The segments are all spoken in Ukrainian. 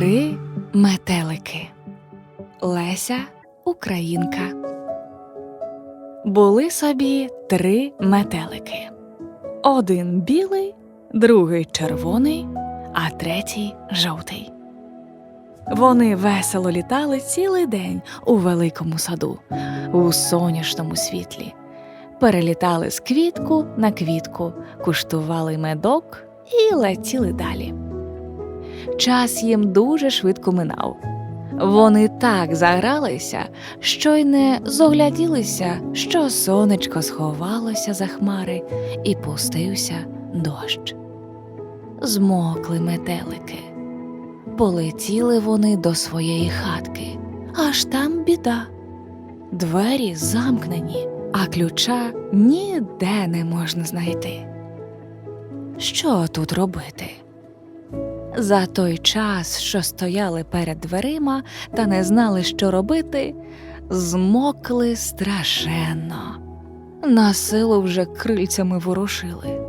Три метелики. Леся Українка. Були собі три метелики. Один білий, другий червоний, а третій жовтий. Вони весело літали цілий день у великому саду, у сонячному світлі. Перелітали з квітку на квітку, куштували медок і летіли далі. Час їм дуже швидко минав. Вони так загралися, що й не зогляділися, що сонечко сховалося за хмари і пустився дощ. Змокли метелики. Полетіли вони до своєї хатки, аж там біда. Двері замкнені, а ключа ніде не можна знайти. Що тут робити? За той час, що стояли перед дверима та не знали, що робити, змокли страшенно. На силу вже крильцями ворушили,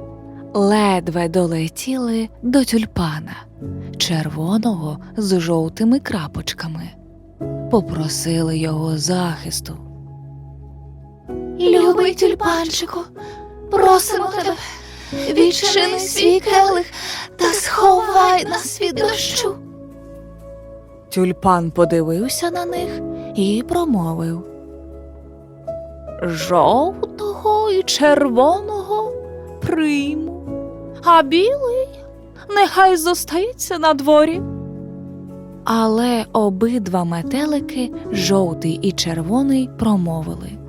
ледве долетіли до тюльпана, червоного з жовтими крапочками, попросили його захисту. Любий тюльпанчику, просимо тебе, відчини свій келих та сховай нас від дощу. Тюльпан подивився на них і промовив Жовтого і червоного прийму, а білий нехай зостається на дворі. Але обидва метелики, жовтий і червоний, промовили.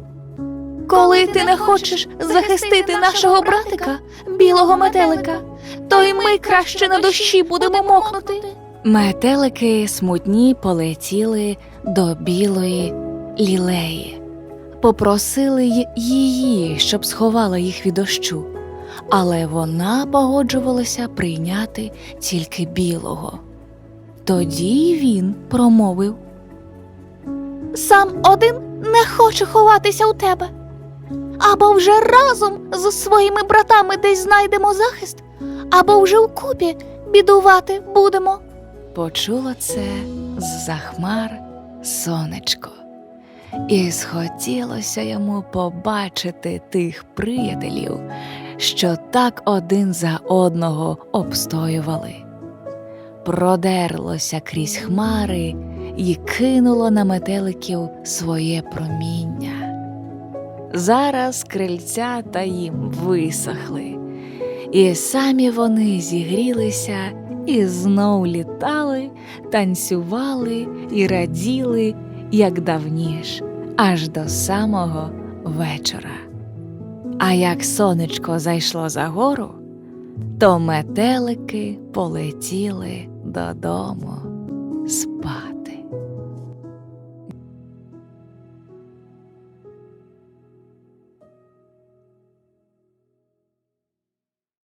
Коли ти не хочеш захистити нашого братика, білого метелика, то й ми краще на дощі будемо мокнути. Метелики смутні полетіли до білої лілеї, попросили її, щоб сховала їх від дощу, але вона погоджувалася прийняти тільки білого. Тоді він промовив Сам один не хоче ховатися у тебе. Або вже разом з своїми братами десь знайдемо захист, або вже вкупі бідувати будемо. Почуло це з-за хмар сонечко, і схотілося йому побачити тих приятелів, що так один за одного обстоювали. Продерлося крізь хмари і кинуло на метеликів своє проміння. Зараз крильця та їм висохли, і самі вони зігрілися і знов літали, танцювали і раділи, як давніш, аж до самого вечора. А як сонечко зайшло за гору, то метелики полетіли додому спати.